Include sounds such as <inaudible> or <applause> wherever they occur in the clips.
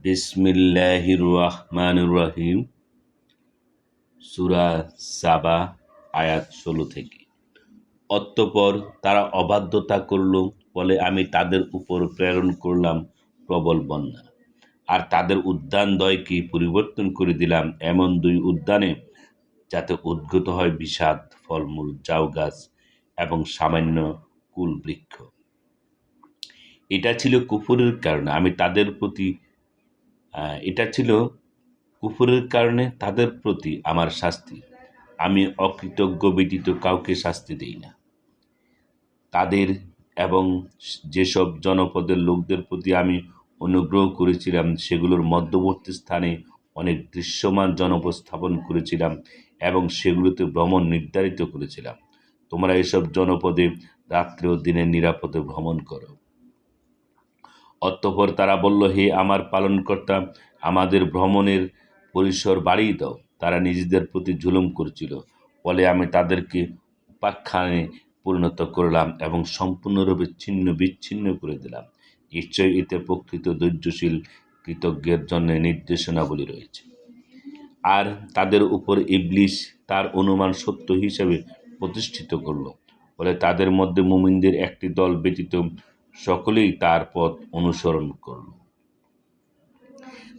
বিসমিল্লাহির রহমানুর রহিম সুরা সাবা, আয়াত ষোলো থেকে। অতঃপর তারা অবাধ্যতা করল, বলে, আমি তাদের উপর প্রেরণ করলাম প্রবল বন্যা। আর তাদের উদ্যানদ্বয়কে পরিবর্তন করে দিলাম এমন দুই উদ্যানে, যাতে উদ্গত হয় বিষাদ, ফলমূল, জাউ গাছ এবং সামান্য কুল বৃক্ষ এটা ছিল কুফুরের কারণে। আমি তাদের প্রতি এটা ছিল কুফুরের কারণে তাদের প্রতি আমার শাস্তি। আমি অকৃতজ্ঞ ব্যতীত কাউকে শাস্তি দেই না। তাদের এবং যেসব জনপদের লোকদের প্রতি আমি অনুগ্রহ করেছিলাম, সেগুলোর মধ্যবর্তী স্থানে অনেক দৃশ্যমান জনপদ স্থাপন করেছিলাম এবং সেগুলোতে ভ্রমণ নির্ধারিত করেছিলাম। তোমরা এসব জনপদে রাত্রে ও দিনে নিরাপদে ভ্রমণ করো। অতঃপর তারা বলল, হে আমার পালনকর্তা, আমাদের ভ্রমণের পরিসর বাড়িয়ে দাও। তারা নিজেদের প্রতি জুলুম করছিল। ফলে আমি তাদেরকে উপাখ্যানে পরিণত করলাম এবং সম্পূর্ণরূপে ছিন্ন বিচ্ছিন্ন করে দিলাম। নিশ্চয়ই এতে প্রকৃত ধৈর্যশীল কৃতজ্ঞের জন্য নির্দেশনাবলী রয়েছে। আর তাদের উপর ইবলিশ তার অনুমান সত্য হিসেবে প্রতিষ্ঠিত করল। ফলে তাদের মধ্যে মুমিনদের একটি দল ব্যতীত সকলেই তার পথ অনুসরণ করল।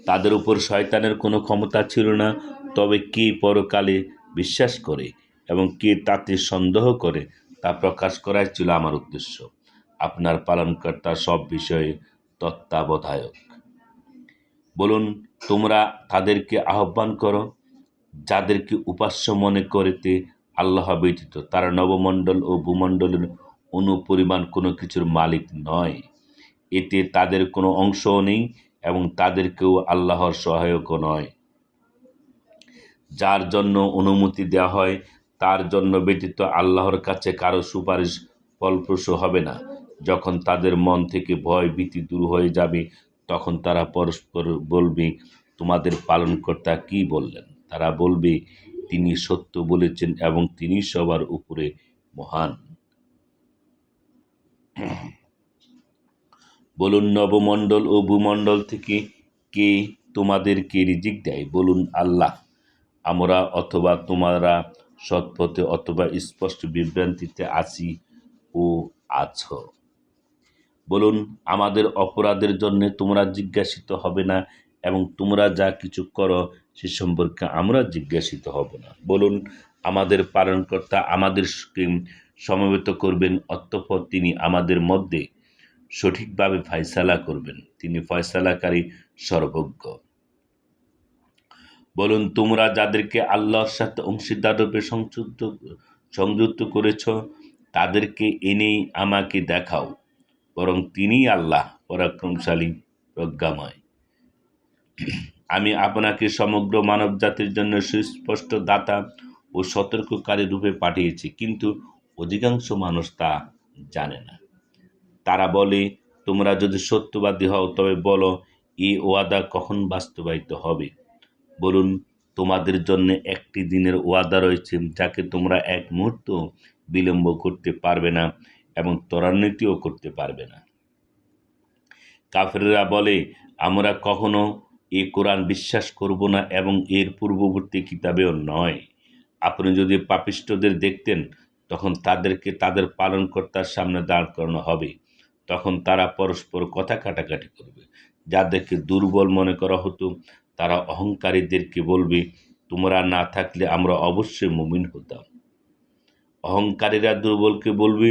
তাদের উপর শয়তানের কোনো ক্ষমতা ছিল না, তবে কে পরকালে বিশ্বাস করে এবং কে তাতে সন্দেহ করে তা প্রকাশ করাই ছিল আমার উদ্দেশ্য। আপনার পালনকর্তা সব বিষয়ে তত্ত্বাবধায়ক। বলুন, তোমরা তাদেরকে আহ্বান করো, যাদেরকে উপাস্য মনে করেতে আল্লাহ ব্যতীত। তারা নবমণ্ডল ও ভূমণ্ডলের অনুপরিমাণ কোনো কিছুর মালিক নয়। এতে তাদের কোনো অংশও নেই এবং তাদেরকেও আল্লাহর সহায়কও নয়। যার জন্য অনুমতি দেওয়া হয়, তার জন্য ব্যতীত আল্লাহর কাছে কারও সুপারিশ ফলপ্রসূ হবে না। যখন তাদের মন থেকে ভয় ভীতি দূর হয়ে যাবে, তখন তারা পরস্পর বলবে, তোমাদের পালনকর্তা কি বললেন? তারা বলবে, তিনি সত্য বলেছেন এবং তিনি সবার উপরে মহান। <coughs> বলুন নবমণ্ডল ও ভূমণ্ডল থেকে কে তোমাদেরকে রিজিক দেয়? বলুন আল্লাহ। আমরা অথবা তোমরা সৎপথে অথবা স্পষ্ট বিভ্রান্তিতে আছি ও আছো। বলুন, আমাদের অপরাধের জন্য তোমরা জিজ্ঞাসিত হবে না এবং তোমরা যা কিছু করো সে সম্পর্কে আমরা জিজ্ঞাসিত হব না। বলুন, আমাদের পালনকর্তা আমাদের সমবেত করবেন, অতঃপর তিনি আমাদের মধ্যে সঠিকভাবে ফয়সালা করবেন। তিনি ফয়সালাকারী সর্বজ্ঞ। বলুন, তোমরা যাদেরকে আল্লাহর সাথে অংশীদার রূপে সংযুক্ত সংযুক্ত করেছ, তাদেরকে এনেই আমাকে দেখাও। বরং তিনিই আল্লাহ, পরাক্রমশালী, প্রজ্ঞাময়। আমি আপনাকে সমগ্র মানব জাতির জন্য সুস্পষ্ট দাতা ও সতর্ককারী রূপে পাঠিয়েছি। কিন্তু অধিকাংশ মানুষ তা জানে না। তারা বলে, তোমরা যদি সত্যবাদী হও, তবে বলো এই ওয়াদা কখন বাস্তবায়িত হবে? বলুন, তোমাদের জন্য একটি দিনের ওয়াদা রয়েছে, যাকে তোমরা এক মুহূর্ত বিলম্ব করতে পারবে না এবং ত্বরান্বিতও করতে পারবে না। কাফেররা বলে, আমরা কখনো এ কোরআন বিশ্বাস করব না এবং এর পূর্ববর্তী কিতাবেও নয়। আপনি যদি পাপিষ্টদের দেখতেন তখন তাদেরকে, তাদের পালনকর্তার সামনে দাঁড় করানো হবে। তখন তারা পরস্পর কথা কাটাকাটি করবে। যাদেরকে দুর্বল মনে করা হতো, তারা অহংকারীদেরকে বলবে, তোমরা না থাকলে আমরা অবশ্যই মুমিন হতাম। অহংকারীরা দুর্বলকে বলবে,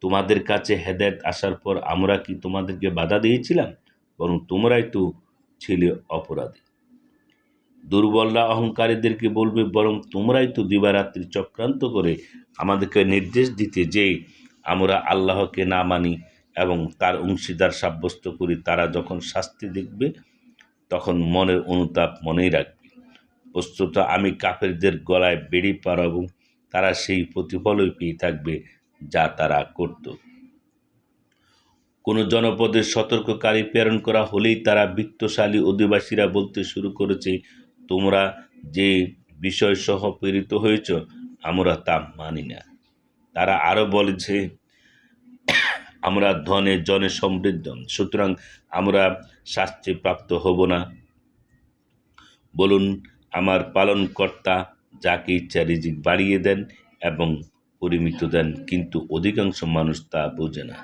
তোমাদের কাছে হেদায়ত আসার পর আমরা কি তোমাদেরকে বাধা দিয়েছিলাম? বরং তোমরাই তো ছিলে অপরাধী। দুর্বলরা, অহংকারীদেরকে বলবে, বরং তোমরাই তো দিবারাত্রি চক্রান্ত করে আমাদেরকে নির্দেশ দিতে যে আমরা আল্লাহকে না মানি এবং তার অংশীদার সাব্যস্ত করি, তারা যখন শাস্তি দেখবে, তখন মনের অনুতাপ মনেই রাখবে। বস্তুত আমি কাফেরদের গলায় বেড়ি পারাব তারা সেই প্রতিফলই পেয়ে থাকবে যা তারা করত। কোনো জনপদের সতর্ককারী প্রেরণ করা হলেই তারা বৃত্তশালী অধিবাসীরা বলতে শুরু করেছে তোমরা যে বিষয় সহ প্রেরিত হয়েছ, আমরা তা মানি না। তারা আরও বলেছে আমরা ধনে জনে সমৃদ্ধ, সুতরাং আমরা শাস্তি প্রাপ্ত হব না। বলুন, আমার পালনকর্তা যাকে ইচ্ছা রিজিক বাড়িয়ে দেন এবং পরিমিত দেন, কিন্তু অধিকাংশ মানুষ তা বোঝে না।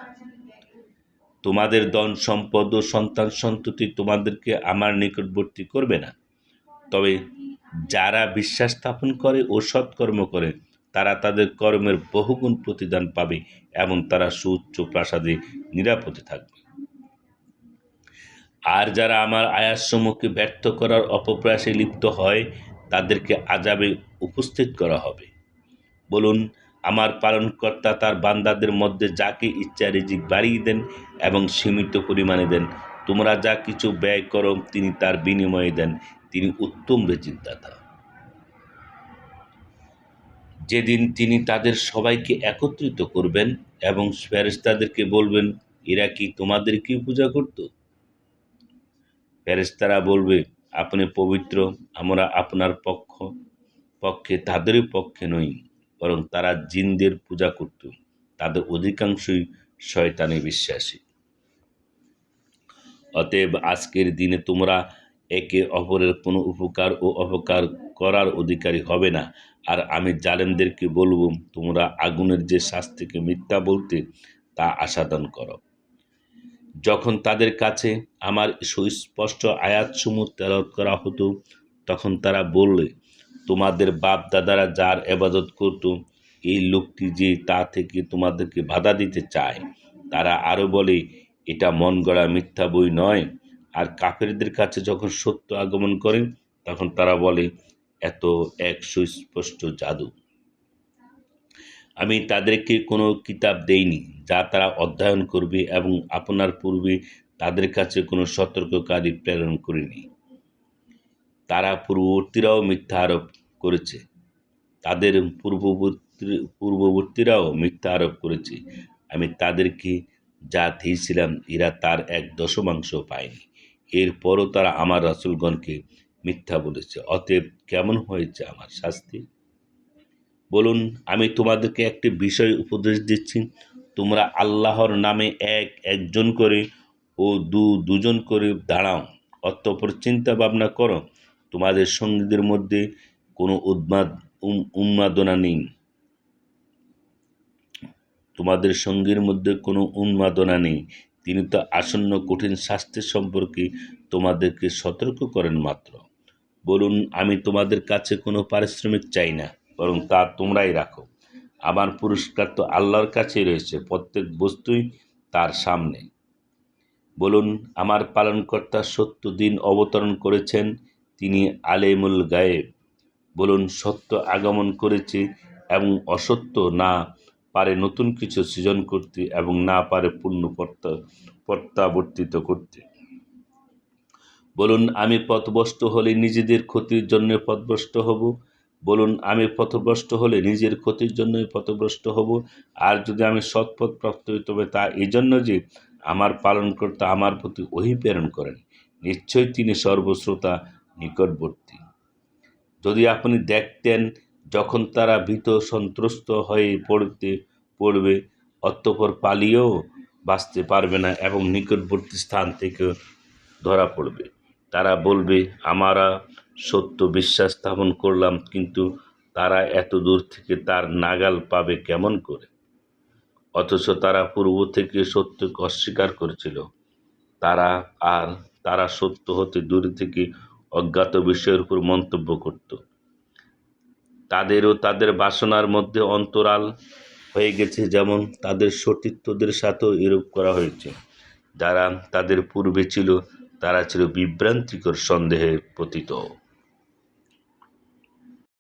তোমাদের ধন সম্পদ ও সন্তান সন্ততি তোমাদেরকে আমার নিকটবর্তী করবে না। তবে যারা বিশ্বাস স্থাপন করে ও সৎকর্ম করে, তারা তাদের কর্মের বহুগুণ প্রতিদান পাবে এবং তারা সুউচ্চ প্রাসাদে নিরাপদে থাকবে। আর যারা আমার আয়াসমূহকে ব্যর্থ করার অপপ্রয়াসে লিপ্ত হয়, তাদেরকে আজাবে উপস্থিত করা হবে। বলুন, আমার পালনকর্তা তার বান্দাদের মধ্যে যাকে ইচ্ছা রিজিক বাড়িয়ে দেন এবং সীমিত পরিমাণে দেন, তোমরা যা কিছু ব্যয় করো, তিনি তার বিনিময়ে দেন। তিনি উত্তম রেজিকদাতা যেদিন তিনি তাদের সবাইকে একত্রিত করবেন এবং ফেরেশতাদেরকে বলবেন, এরা কি তোমাদেরকেই পূজা করত? ফেরেশতারা বলবে, আপনি পবিত্র, আমরা আপনার পক্ষ, পক্ষে তাদেরই পক্ষে নই, বরং তারা জিনদের পূজা করত। তাদের অধিকাংশই শয়তানে বিশ্বাসী। অতএব আজকের দিনে তোমরা একে অপরের কোনো উপকার ও অপকার করার অধিকারী হবে না। আর আমি জালেমদেরকে বলব, তোমরা আগুনের যে শাস্তিকে মিথ্যা বলতে, তা আসাদন করো। যখন তাদের কাছে আমার সুস্পষ্ট আয়াতসমূহ তেলাওয়াত করা হতো, তখন তারা বললে, তোমাদের বাপ দাদারা যার এবাদত করত, এই লোকটি যে তা থেকে তোমাদেরকে বাধা দিতে চায়, তারা আরও বলে, এটা মন গড়া মিথ্যা বই নয়। আর কাফেরদের কাছে যখন সত্য আগমন করেন, তখন তারা বলে, এত এক সুস্পষ্ট জাদু। আমি তাদেরকে কোনো কিতাব দেইনি, যা তারা অধ্যয়ন করবে এবং আপনার পূর্বে তাদের কাছে কোনো সতর্ককারী প্রেরণ করিনি। তারা পূর্ববর্তীরাও মিথ্যা আরোপ করেছে। তাদের পূর্ববর্তী, পূর্ববর্তীরাও মিথ্যা আরোপ করেছে। আমি তাদেরকে যা দিয়েছিলাম, এরা তার এক দশমাংশ পায়নি। এরপরও তারা আমার রাসুলগণকে মিথ্যা বলেছে। অতএব কেমন হয়েছে আমার শাস্তি? বলুন, আমি তোমাদেরকে একটি বিষয় উপদেশ দিচ্ছি। তোমরা আল্লাহর নামে এক, একজন করে ও দু, দুজন করে দাঁড়াও। অতঃপর চিন্তা ভাবনা করো, তোমাদের সঙ্গীদের মধ্যে কোনো উদ্মাদ উন্মাদনা নেই। তোমাদের সঙ্গীর মধ্যে কোনো উন্মাদনা নেই। তিনি তো আসন্ন কঠিন শাস্তির সম্পর্কে তোমাদেরকে সতর্ক করেন মাত্র। বলুন, আমি তোমাদের কাছে কোনো পারিশ্রমিক চাই না, বরং তা তোমরাই রাখো। আমার পুরস্কার তো আল্লাহর কাছেই রয়েছে, প্রত্যেক বস্তুই তার সামনে। বলুন, আমার পালনকর্তা সত্য দিন অবতরণ করেছেন, তিনি আলেমুল গায়েব। বলুন, সত্য আগমন করেছে এবং অসত্য না পারে নতুন কিছু সৃজন করতে এবং না পারে পূর্ণ প্রত্যা- প্রত্যাবর্তিত করতে। বলুন, আমি পথভ্রষ্ট হলে নিজেদের ক্ষতির জন্য পথভ্রষ্ট হব। বলুন, আমি পথভ্রষ্ট হলে নিজের ক্ষতির জন্যই পথভ্রষ্ট হব। আর যদি আমি সৎপথ প্রাপ্ত হই, তবে তা এই জন্য যে আমার পালনকর্তা আমার প্রতি ওহি প্রেরণ করেন, নিশ্চয়ই তিনি সর্বশ্রোতা নিকটবর্তী। যদি আপনি দেখতেন যখন তারা ভীত সন্ত্রস্ত হয়ে পড়তে পড়বে, অতঃপর পালিয়েও বাঁচতে পারবে না এবং নিকটবর্তী স্থান থেকে ধরা পড়বে। তারা বলবে, আমরা সত্য বিশ্বাস স্থাপন করলাম, কিন্তু তারা এত দূর থেকে তার নাগাল পাবে কেমন করে? অথচ তারা পূর্ব থেকে সত্যকে অস্বীকার করেছিল। তারা আর তারা সত্য হতে দূরে থেকে অজ্ঞাত বিষয়ের উপর মন্তব্য করত। তাদেরও তাদের বাসনার মধ্যে অন্তরাল হয়ে গেছে যেমন তাদের সতীর্থদের সাথেও এরূপ করা হয়েছে। যারা তাদের পূর্বে ছিল, তারা ছিল বিভ্রান্তিকর সন্দেহে পতিত।